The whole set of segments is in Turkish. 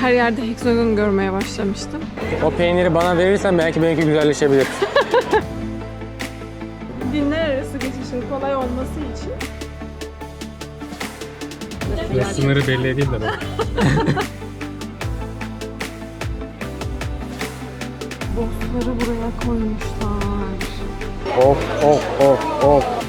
her yerde heksagon görmeye başlamıştım. O peyniri bana verirsen belki benimki güzelleşebilir. Dinler arası geçişin kolay olması için Sınırı belli edeyim de ben. bossları buraya koymuşlar. Of of of of.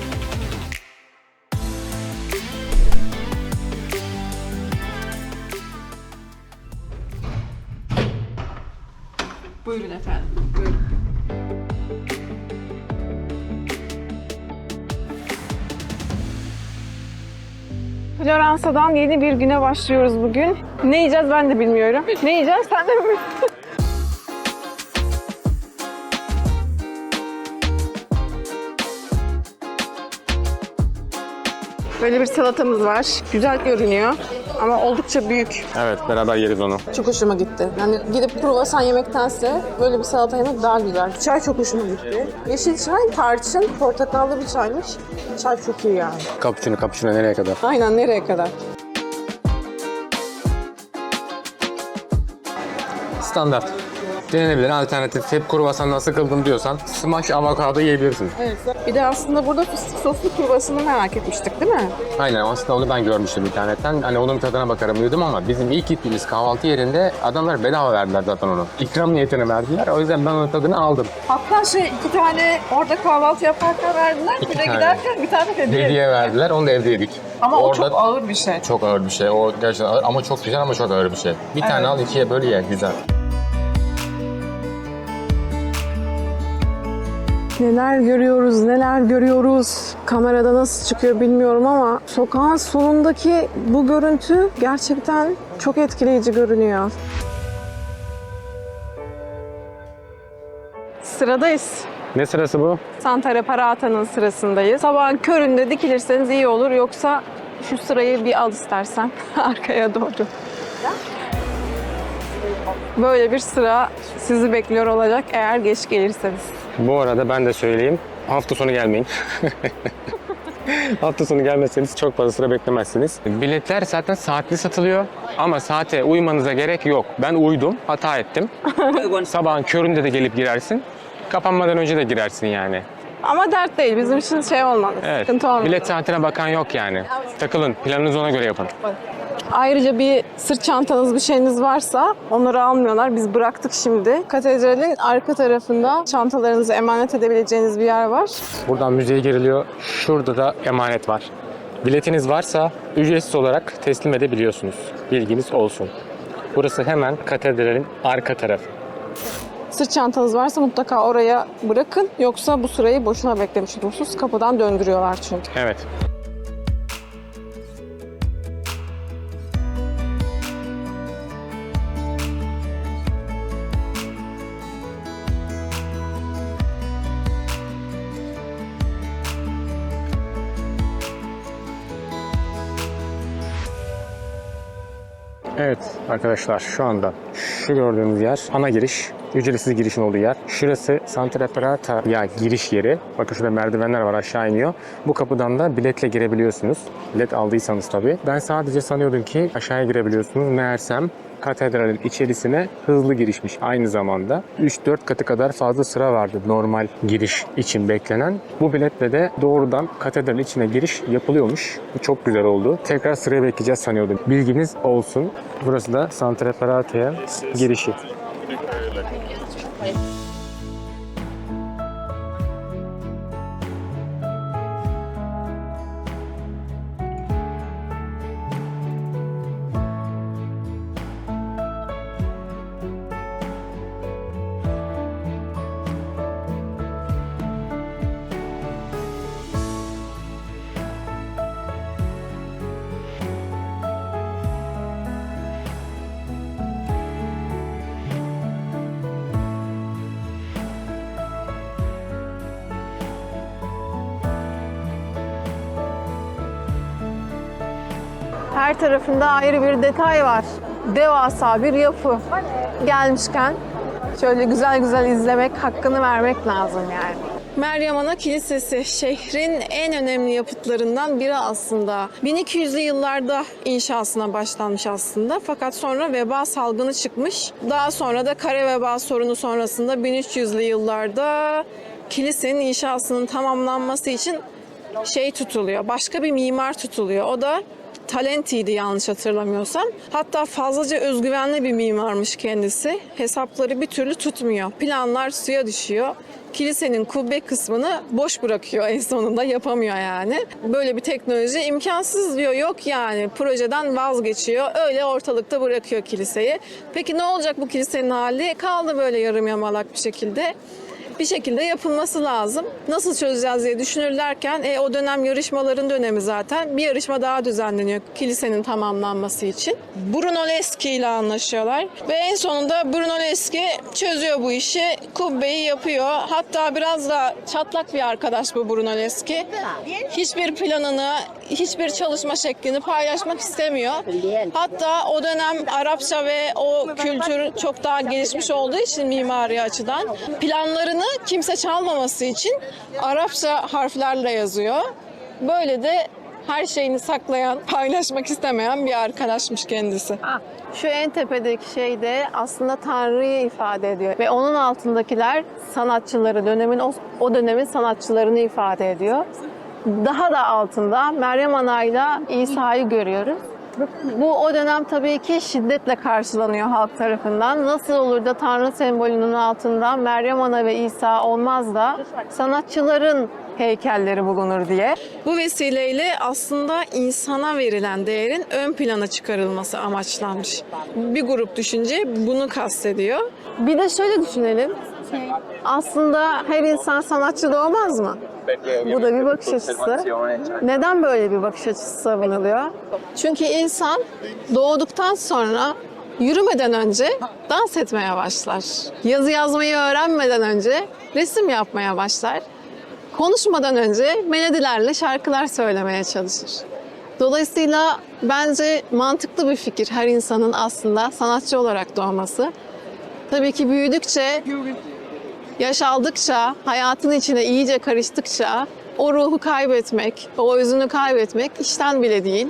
Floransa'dan yeni bir güne başlıyoruz bugün. Ne yiyeceğiz ben de bilmiyorum. Ne yiyeceğiz sen de mi Böyle bir salatamız var. Güzel görünüyor ama oldukça büyük. Evet beraber yeriz onu. Çok hoşuma gitti. Yani gidip kruvasan yemektense böyle bir salata yemek daha güzel. Çay çok hoşuma gitti. Yeşil çay, tarçın, portakallı bir çaymış. Çay çok iyi yani. Kapıçını kapıçını nereye kadar? Aynen nereye kadar? Standart. Denenebilir alternatif. Hep kruvasandan sıkıldım diyorsan smash avokado yiyebilirsin. Evet. Bir de aslında burada fıstık soslu kruvasını merak etmiştik değil mi? Aynen aslında onu ben görmüştüm internetten. Hani onun tadına bakarım dedim ama bizim ilk gittiğimiz kahvaltı yerinde adamlar bedava verdiler zaten onu. İkram niyetine verdiler. O yüzden ben onun tadını aldım. Hatta şey iki tane orada kahvaltı yaparken verdiler. İki bir de tane. giderken bir tane hediye. Hediye verdiler. Onu da evde yedik. Ama o Orada çok ağır bir şey. çok ağır bir şey. O gerçekten ağır ama çok güzel ama çok ağır bir şey. Bir tane al ikiye böl ye. Güzel. Neler görüyoruz, neler görüyoruz. Kamerada nasıl çıkıyor bilmiyorum ama sokağın sonundaki bu görüntü gerçekten çok etkileyici görünüyor. Sıradayız. Ne sırası bu? Santa Reparata'nın sırasındayız. Sabahın köründe dikilirseniz iyi olur yoksa şu sırayı bir al istersen arkaya doğru. Böyle bir sıra sizi bekliyor olacak eğer geç gelirseniz. Bu arada ben de söyleyeyim. Hafta sonu gelmeyin. Hafta sonu gelmezseniz çok fazla sıra beklemezsiniz. Biletler zaten saatli satılıyor ama saate uymanıza gerek yok. Ben uydum, hata ettim. Sabahın köründe de gelip girersin. Kapanmadan önce de girersin yani. Ama dert değil. Bizim için şey olmaz. Evet. Sıkıntı olmaz. Bilet saatine bakan yok yani. Takılın, planınızı ona göre yapın. Ayrıca bir sırt çantanız bir şeyiniz varsa onları almıyorlar. Biz bıraktık şimdi. Katedralin arka tarafında çantalarınızı emanet edebileceğiniz bir yer var. Buradan müzeye giriliyor. Şurada da emanet var. Biletiniz varsa ücretsiz olarak teslim edebiliyorsunuz. Bilginiz olsun. Burası hemen katedralin arka tarafı. Sırt çantanız varsa mutlaka oraya bırakın. Yoksa bu sırayı boşuna beklemiş olursunuz. Kapıdan döndürüyorlar çünkü. Evet. Arkadaşlar şu anda şu gördüğünüz yer ana giriş. Ücretsiz girişin olduğu yer. Şurası Santa Reparata'ya giriş yeri. Bakın şurada merdivenler var aşağı iniyor. Bu kapıdan da biletle girebiliyorsunuz. Bilet aldıysanız tabii. Ben sadece sanıyordum ki aşağıya girebiliyorsunuz. Meğersem katedralin içerisine hızlı girişmiş aynı zamanda. 3-4 katı kadar fazla sıra vardı normal giriş için beklenen. Bu biletle de doğrudan katedralin içine giriş yapılıyormuş. Bu çok güzel oldu. Tekrar sıraya bekleyeceğiz sanıyordum. Bilginiz olsun. Burası da Santa Reparata'ya girişi. Her tarafında ayrı bir detay var. Devasa bir yapı. Gelmişken şöyle güzel güzel izlemek, hakkını vermek lazım yani. Meryem Ana Kilisesi şehrin en önemli yapıtlarından biri aslında. 1200'lü yıllarda inşasına başlanmış aslında fakat sonra veba salgını çıkmış. Daha sonra da kare veba sorunu sonrasında 1300'lü yıllarda kilisenin inşasının tamamlanması için şey tutuluyor. Başka bir mimar tutuluyor. O da Talenti'ydi yanlış hatırlamıyorsam. Hatta fazlaca özgüvenli bir mimarmış kendisi. Hesapları bir türlü tutmuyor. Planlar suya düşüyor. Kilisenin kubbe kısmını boş bırakıyor en sonunda yapamıyor yani. Böyle bir teknoloji imkansız diyor yok yani projeden vazgeçiyor. Öyle ortalıkta bırakıyor kiliseyi. Peki ne olacak bu kilisenin hali? Kaldı böyle yarım yamalak bir şekilde bir şekilde yapılması lazım. Nasıl çözeceğiz diye düşünürlerken e, o dönem yarışmaların dönemi zaten. Bir yarışma daha düzenleniyor kilisenin tamamlanması için. Bruno Leski ile anlaşıyorlar. Ve en sonunda Bruno Leski çözüyor bu işi. Kubbeyi yapıyor. Hatta biraz da çatlak bir arkadaş bu Bruno Leski. Hiçbir planını, hiçbir çalışma şeklini paylaşmak istemiyor. Hatta o dönem Arapça ve o kültür çok daha gelişmiş olduğu için mimari açıdan planlarını kimse çalmaması için Arapça harflerle yazıyor. Böyle de her şeyini saklayan, paylaşmak istemeyen bir arkadaşmış kendisi. Şu en tepedeki şey de aslında Tanrı'yı ifade ediyor. Ve onun altındakiler sanatçıları, dönemin o, o dönemin sanatçılarını ifade ediyor. Daha da altında Meryem Ana'yla İsa'yı görüyoruz. Bu o dönem tabii ki şiddetle karşılanıyor halk tarafından. Nasıl olur da Tanrı sembolünün altında Meryem Ana ve İsa olmaz da sanatçıların heykelleri bulunur diye. Bu vesileyle aslında insana verilen değerin ön plana çıkarılması amaçlanmış. Bir grup düşünce bunu kastediyor. Bir de şöyle düşünelim. Aslında her insan sanatçı doğmaz mı? Bu da bir bakış açısı. Neden böyle bir bakış açısı savunuluyor? Çünkü insan doğduktan sonra yürümeden önce dans etmeye başlar. Yazı yazmayı öğrenmeden önce resim yapmaya başlar. Konuşmadan önce melodilerle şarkılar söylemeye çalışır. Dolayısıyla bence mantıklı bir fikir her insanın aslında sanatçı olarak doğması. Tabii ki büyüdükçe yaş aldıkça, hayatın içine iyice karıştıkça o ruhu kaybetmek, o özünü kaybetmek işten bile değil.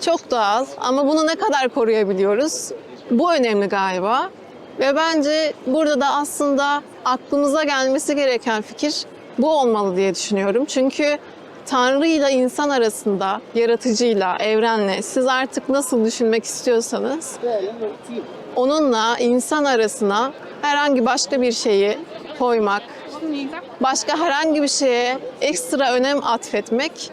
Çok doğal ama bunu ne kadar koruyabiliyoruz? Bu önemli galiba. Ve bence burada da aslında aklımıza gelmesi gereken fikir bu olmalı diye düşünüyorum. Çünkü Tanrı ile insan arasında, yaratıcıyla, evrenle siz artık nasıl düşünmek istiyorsanız onunla insan arasına herhangi başka bir şeyi koymak, başka herhangi bir şeye ekstra önem atfetmek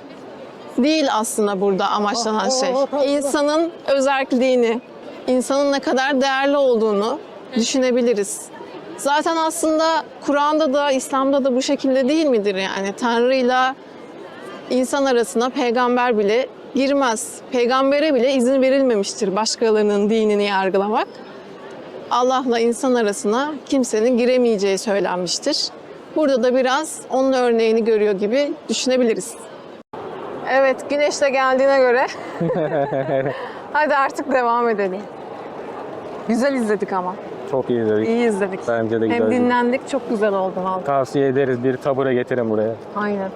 değil aslında burada amaçlanan şey. İnsanın özerkliğini, insanın ne kadar değerli olduğunu düşünebiliriz. Zaten aslında Kur'an'da da İslam'da da bu şekilde değil midir yani? Tanrı'yla insan arasına peygamber bile girmez. Peygambere bile izin verilmemiştir başkalarının dinini yargılamak. Allah'la insan arasına kimsenin giremeyeceği söylenmiştir. Burada da biraz onun örneğini görüyor gibi düşünebiliriz. Evet, güneş de geldiğine göre hadi artık devam edelim. Güzel izledik ama. Çok iyi dedik. İyi izledik. Bence de Hem güzel. dinlendik, çok güzel oldu vallahi. Tavsiye ederiz bir tabure getirin buraya. Aynen.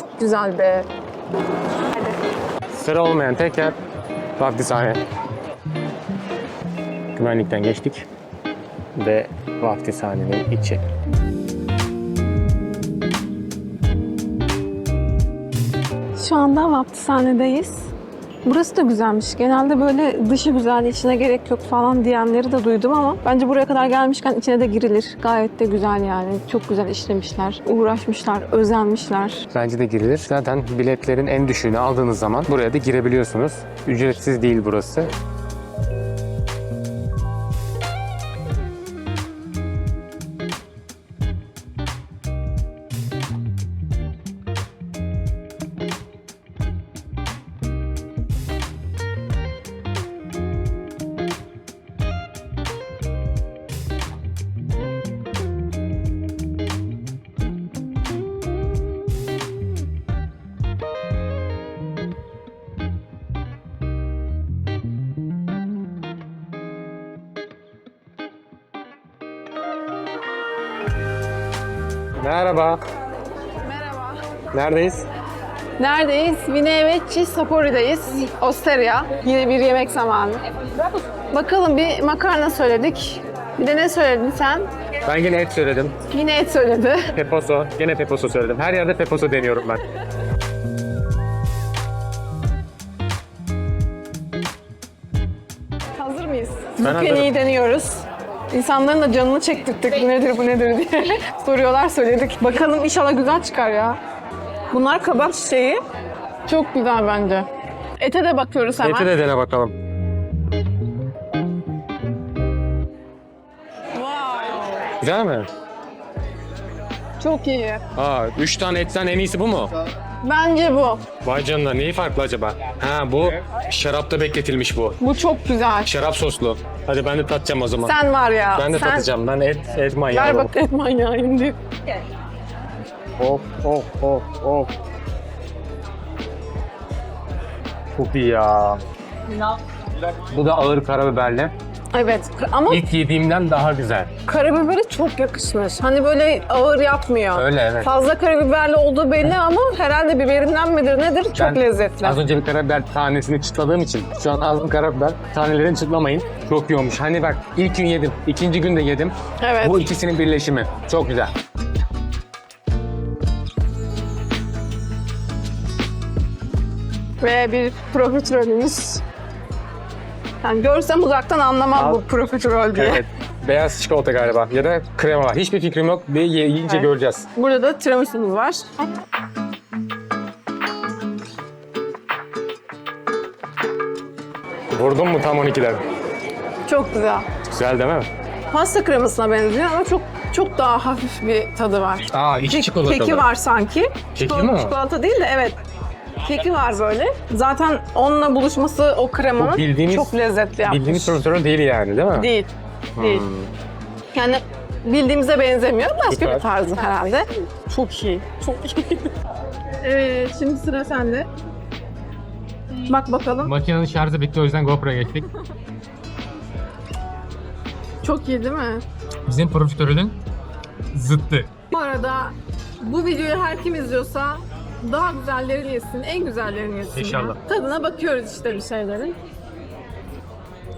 Çok güzel be. Sıra olmayan tek yer vaftizhane. Güvenlikten geçtik ve vaftizhanenin içi. Şu anda vaptishanedeyiz. Burası da güzelmiş. Genelde böyle dışı güzel, içine gerek yok falan diyenleri de duydum ama bence buraya kadar gelmişken içine de girilir. Gayet de güzel yani. Çok güzel işlemişler, uğraşmışlar, özenmişler. Bence de girilir. Zaten biletlerin en düşüğünü aldığınız zaman buraya da girebiliyorsunuz. Ücretsiz değil burası. Neredeyiz? Neredeyiz? Vinevetçi Sapori'deyiz. Osteria. Yine bir yemek zamanı. Bakalım bir makarna söyledik. Bir de ne söyledin sen? Ben yine et söyledim. Yine et söyledi. Peposo. Gene peposo söyledim. Her yerde peposo deniyorum ben. Hazır mıyız? Ben hazırım. deniyoruz. İnsanların da canını çektirttik. Bu nedir bu nedir diye soruyorlar söyledik. Bakalım inşallah güzel çıkar ya. Bunlar kabak çiçeği. Çok güzel bence. Ete de bakıyoruz hemen. Eti de dene bakalım. Wow. Güzel mi? Çok iyi. Aa, üç tane etten en iyisi bu mu? Bence bu. Vay canına neyi farklı acaba? Ha bu şarapta bekletilmiş bu. Bu çok güzel. Şarap soslu. Hadi ben de tatacağım o zaman. Sen var ya. ben de sen... tatacağım. Ben et, et manyağı. Ver bak et manyağıyım diye. Of of of of. Çok iyi ya. Bu da ağır karabiberli. Evet ama İlk yediğimden daha güzel. karabiberi çok yakışmış. Hani böyle ağır yapmıyor. Öyle evet. Fazla karabiberli olduğu belli ama herhalde biberinden midir nedir çok Ben lezzetli. Az önce bir karabiber tanesini çıtladığım için şu an ağzım karabiber tanelerini çıtlamayın. Çok iyi olmuş. Hani bak ilk gün yedim, ikinci gün de yedim. Evet. Bu ikisinin birleşimi. Çok güzel. Ve bir profiterolümüz. Yani görsem uzaktan anlamam Al. bu profiterol diye. Evet. Beyaz çikolata galiba ya da krema var. Hiçbir fikrim yok. Bir ye- yiyince Evet. göreceğiz. Burada da tiramisu'muz var. Vurdum mu tam 12'den? Çok güzel. Güzel değil mi? Pasta kremasına benziyor ama çok çok daha hafif bir tadı var. Aa içi. Keki var sanki. Keki mi o? Çikolata değil de evet. Keki var böyle. Zaten onunla buluşması o kremanın Bu bildiğimiz- çok lezzetli yapmış. Bildiğiniz profiterol değil yani değil mi? Değil. Değil. Hmm. Yani bildiğimize benzemiyor. Başka Süper. bir tarzı herhalde. Çok iyi. Çok iyi. evet, şimdi sıra sende. Bak bakalım. Makinenin şarjı bitti o yüzden GoPro'ya geçtik. Çok iyi değil mi? Bizim profiterolün zıttı. Bu arada bu videoyu her kim izliyorsa daha güzellerini yesin, en güzellerini yesin. ya. İnşallah. Tadına bakıyoruz işte bir şeylerin.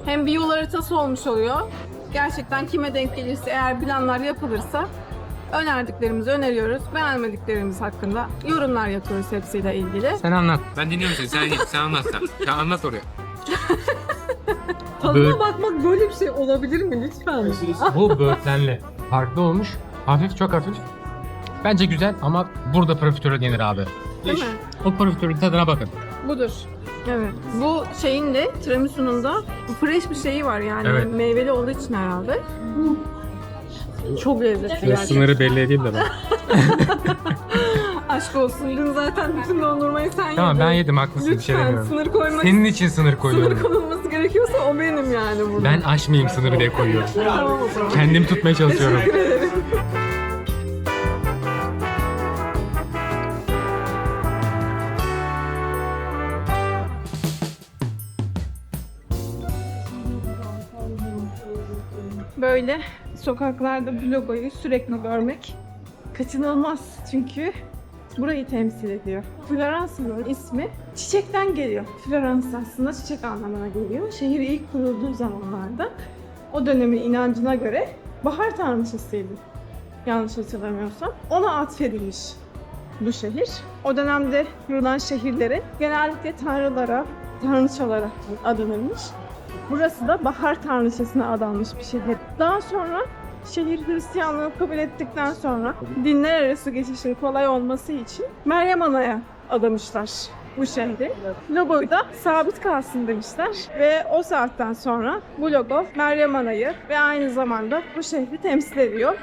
Hem bir yol haritası olmuş oluyor. Gerçekten kime denk gelirse eğer planlar yapılırsa önerdiklerimizi öneriyoruz. Beğenmediklerimiz hakkında yorumlar yapıyoruz hepsiyle ilgili. Sen anlat. Ben dinliyorum seni. Sen, sen anlat sen. Sen anlat oraya. Tadına bakmak böyle bir şey olabilir mi lütfen? Bu böğürtlenli. Farklı olmuş. Hafif çok hafif. Bence güzel ama burada profiterol yenir abi. Değil mi? O profiterolün tadına bakın. Budur. Evet. Bu şeyin de tiramisu'nun da fresh bir şeyi var yani Evet. meyveli olduğu için herhalde. Çok lezzetli gerçekten. Sınırı belli edeyim de ben. Aşk olsun. Dün zaten bütün dondurmayı sen yedin. tamam ben yedim haklısın bir şey Lütfen demiyorum. sınır koymak Senin için sınır sınır koyuyorum. konulması gerekiyorsa o benim yani burada. Ben aşmayayım sınırı diye koyuyorum. Tamam. Kendimi tutmaya çalışıyorum. Teşekkür ederim. Böyle sokaklarda bu logoyu sürekli görmek kaçınılmaz çünkü burayı temsil ediyor. Floransa'nın ismi çiçekten geliyor. Florans aslında çiçek anlamına geliyor. Şehir ilk kurulduğu zamanlarda o dönemin inancına göre bahar tanrıçasıydı. Yanlış hatırlamıyorsam. Ona atfedilmiş bu şehir. O dönemde kurulan şehirlere genellikle tanrılara, tanrıçalara adanılmış. Burası da bahar tanrıçasına adanmış bir şehir. Daha sonra şehir Hristiyanlığı kabul ettikten sonra dinler arası geçişin kolay olması için Meryem Ana'ya adamışlar bu şehri. Logoyu da sabit kalsın demişler ve o saatten sonra bu logo Meryem Ana'yı ve aynı zamanda bu şehri temsil ediyor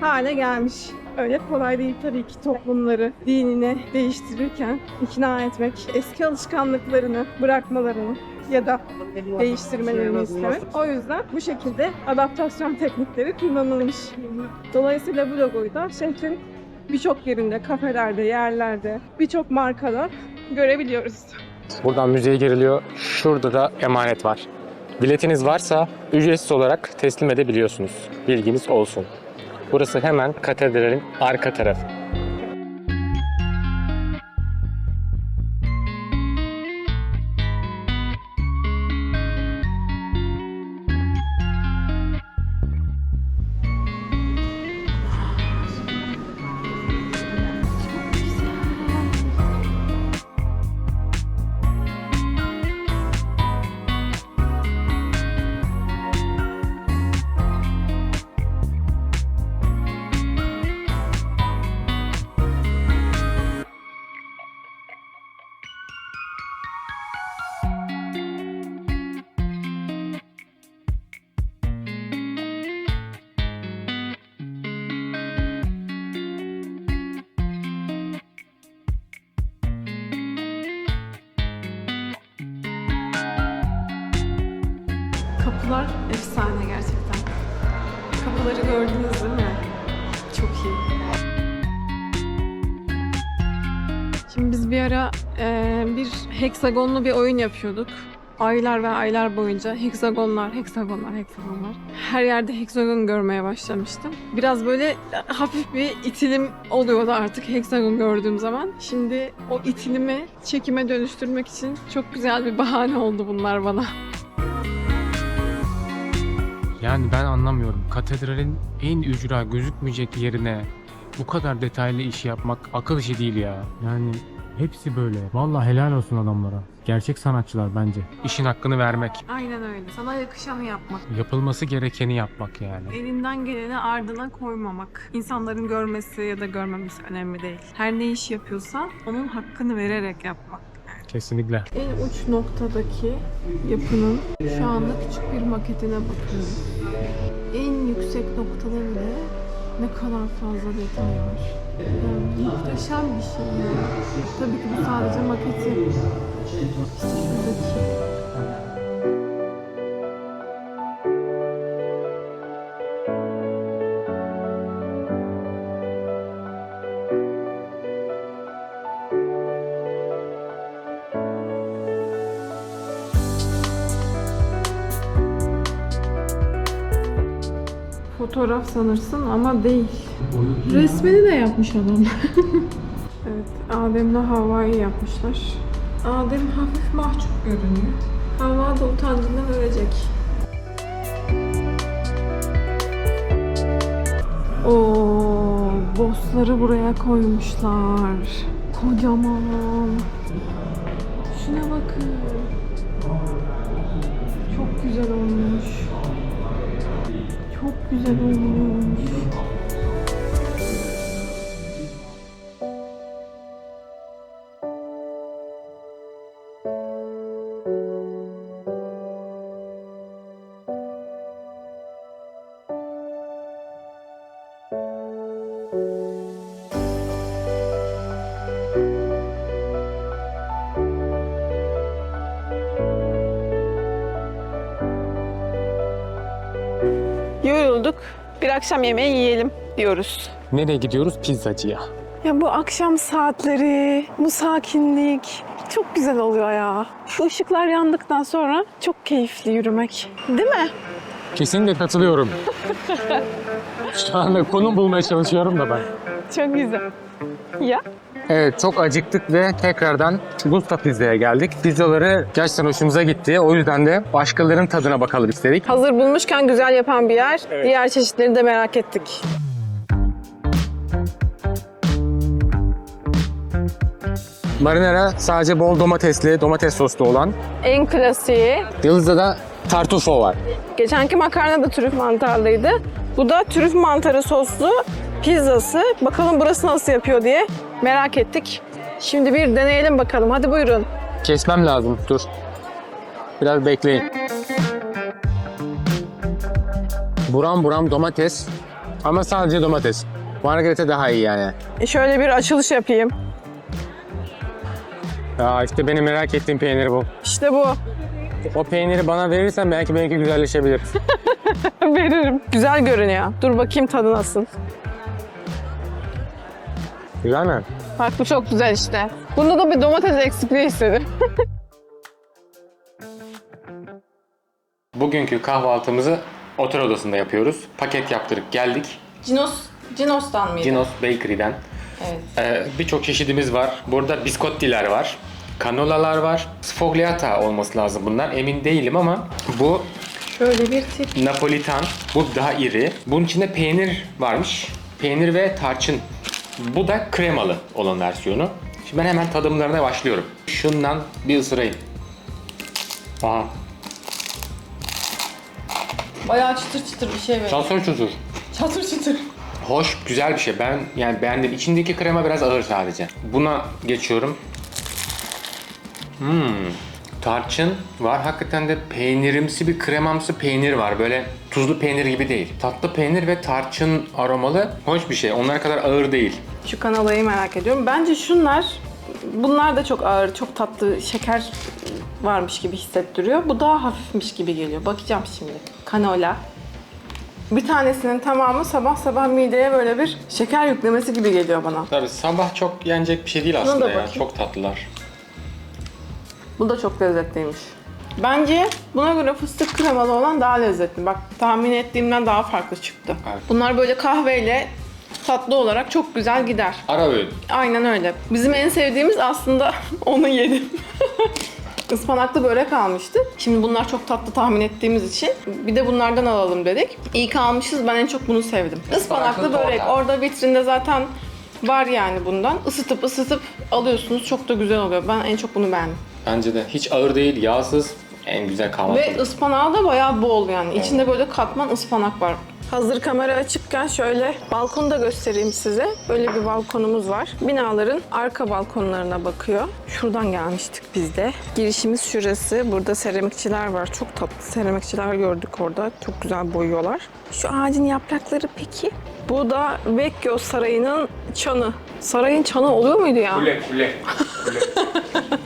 hale gelmiş. Öyle kolay değil tabii ki toplumları dinine değiştirirken ikna etmek, eski alışkanlıklarını bırakmalarını ya da değiştirmelerini istemek. O yüzden bu şekilde adaptasyon teknikleri kullanılmış. Dolayısıyla bu logoyu da şehrin birçok yerinde, kafelerde, yerlerde, birçok markada görebiliyoruz. Buradan müzeye giriliyor. Şurada da emanet var. Biletiniz varsa ücretsiz olarak teslim edebiliyorsunuz. Bilginiz olsun. Burası hemen katedralin arka tarafı. Heksagonlu bir oyun yapıyorduk. Aylar ve aylar boyunca heksagonlar, heksagonlar, heksagonlar. Her yerde heksagon görmeye başlamıştım. Biraz böyle hafif bir itilim oluyordu artık heksagon gördüğüm zaman. Şimdi o itilimi çekime dönüştürmek için çok güzel bir bahane oldu bunlar bana. Yani ben anlamıyorum. Katedralin en ücra gözükmeyecek yerine bu kadar detaylı iş yapmak akıl işi değil ya. Yani hepsi böyle. Vallahi helal olsun adamlara. Gerçek sanatçılar bence. İşin hakkını vermek. Aynen öyle. Sana yakışanı yapmak. Yapılması gerekeni yapmak yani. Elinden geleni ardına koymamak. İnsanların görmesi ya da görmemesi önemli değil. Her ne iş yapıyorsan onun hakkını vererek yapmak. Kesinlikle. En uç noktadaki yapının şu anda küçük bir maketine bakıyoruz. En yüksek noktada bile ne kadar fazla detay var. Yani muhteşem bir şey ya. Tabii ki bu sadece maketi. İşte şuradaki. Fotoğraf sanırsın ama değil. Resmini de yapmış adam. evet, Adem'le Havva'yı yapmışlar. Adem hafif mahcup görünüyor. Havva da utancından ölecek. Oo, bossları buraya koymuşlar. Kocaman. Şuna bakın. Çok güzel olmuş. Güzel olmuş. Akşam yemeği yiyelim diyoruz. Nereye gidiyoruz? Pizzacıya. Ya bu akşam saatleri, bu sakinlik çok güzel oluyor ya. Şu ışıklar yandıktan sonra çok keyifli yürümek. Değil mi? Kesinlikle katılıyorum. Şu anda konum bulmaya çalışıyorum da ben. Çok güzel. Ya Evet çok acıktık ve tekrardan Gusta Pizza'ya geldik. Pizzaları gerçekten hoşumuza gitti. O yüzden de başkalarının tadına bakalım istedik. hazır bulmuşken güzel yapan bir yer. Diğer çeşitleri de merak ettik. Marinara sadece bol domatesli, domates soslu olan. En klasiği. Yıldız'da da tartufo var. Geçenki makarna da trüf mantarlıydı. Bu da trüf mantarı soslu pizzası. Bakalım burası nasıl yapıyor diye merak ettik. Şimdi bir deneyelim bakalım. Hadi buyurun. Kesmem lazım. Dur. Biraz bekleyin. Buram buram domates. Ama sadece domates. Margarita daha iyi yani. E, Şöyle bir açılış yapayım. Ya işte benim merak ettiğim peynir bu. İşte bu. O peyniri bana verirsen belki benimki güzelleşebilir. Veririm. Güzel görünüyor. Dur bakayım tadı nasıl. Güzel mi? Bak bu çok güzel işte. Bunda da bir domates eksikliği hissedim. Bugünkü kahvaltımızı otel odasında yapıyoruz. Paket yaptırıp geldik. Cinos, Cinos'tan mıydı? Cinos Bakery'den. Evet. Ee, Birçok çeşidimiz var. Burada biskottiler var. Kanolalar var. Sfogliata olması lazım bunlar. Emin değilim ama bu Şöyle bir tip. Napolitan. Bu daha iri. Bunun içinde peynir varmış. Peynir ve tarçın. Bu da kremalı olan versiyonu. Şimdi ben hemen tadımlarına başlıyorum. Şundan bir ısırayım. Aha. Bayağı çıtır çıtır bir şey böyle. Çatır çutur. Çatır çıtır. Hoş, güzel bir şey. Ben yani beğendim. İçindeki krema biraz ağır sadece. Buna geçiyorum. Hmm. Tarçın var. Hakikaten de peynirimsi bir kremamsı peynir var. Böyle tuzlu peynir gibi değil. Tatlı peynir ve tarçın aromalı. Hoş bir şey. Onlar kadar ağır değil. Şu kanalayı merak ediyorum. Bence şunlar, bunlar da çok ağır, çok tatlı, şeker varmış gibi hissettiriyor. Bu daha hafifmiş gibi geliyor. Bakacağım şimdi. Kanola. Bir tanesinin tamamı sabah sabah mideye böyle bir şeker yüklemesi gibi geliyor bana. Tabii sabah çok yenecek bir şey değil aslında da ya. bakayım. Çok tatlılar. Bu da çok lezzetliymiş. Bence buna göre fıstık kremalı olan daha lezzetli. Bak tahmin ettiğimden daha farklı çıktı. Evet. Bunlar böyle kahveyle tatlı olarak çok güzel gider. Ara öğün. Aynen öyle. Bizim en sevdiğimiz aslında onu yedim. Ispanaklı börek almıştık. Şimdi bunlar çok tatlı tahmin ettiğimiz için bir de bunlardan alalım dedik. İyi ki almışız. Ben en çok bunu sevdim. Ispanaklı Ispanaklı börek. torta. Orada vitrinde zaten var yani bundan. Isıtıp ısıtıp alıyorsunuz. Çok da güzel oluyor. Ben en çok bunu beğendim. Bence de hiç ağır değil, yağsız. En güzel kahvaltı. Ve ıspanağı da bayağı bol yani. İçinde böyle katman ıspanak var. Hazır kamera açıkken şöyle balkonu da göstereyim size. Böyle bir balkonumuz var. Binaların arka balkonlarına bakıyor. Şuradan gelmiştik biz de. Girişimiz şurası. Burada seramikçiler var. Çok tatlı seramikçiler gördük orada. Çok güzel boyuyorlar. Şu ağacın yaprakları peki? Bu da Vecchio Sarayı'nın çanı. Sarayın çanı oluyor muydu ya? Kule kule.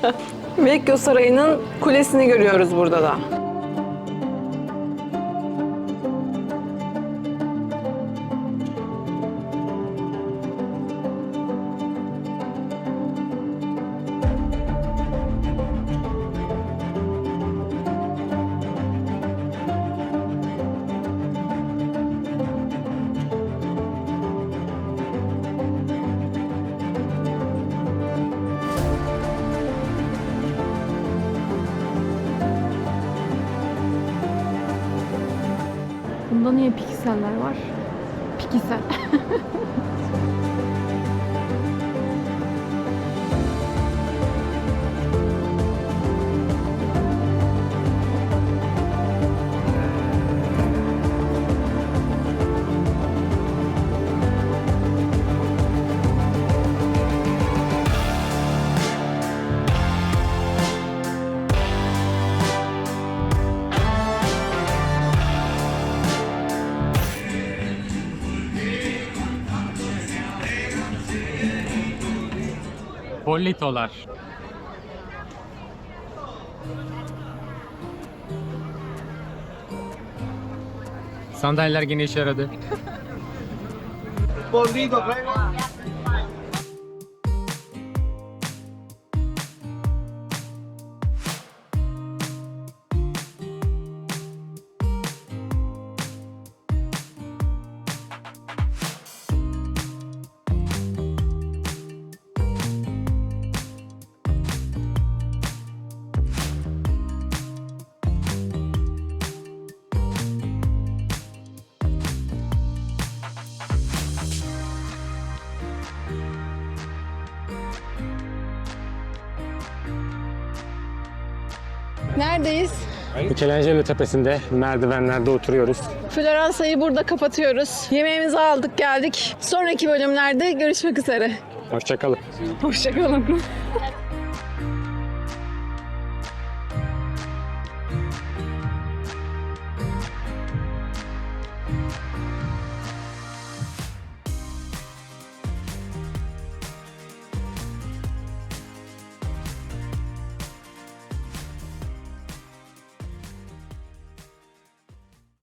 Vecchio Sarayı'nın kulesini görüyoruz burada da. Niye pikseller var? Piksel. Bollitolar. Sandalyeler gene işe yaradı. Neredeyiz? Michelangelo tepesinde merdivenlerde oturuyoruz. Floransa'yı burada kapatıyoruz. Yemeğimizi aldık geldik. Sonraki bölümlerde görüşmek üzere. Hoşçakalın. Hoşçakalın.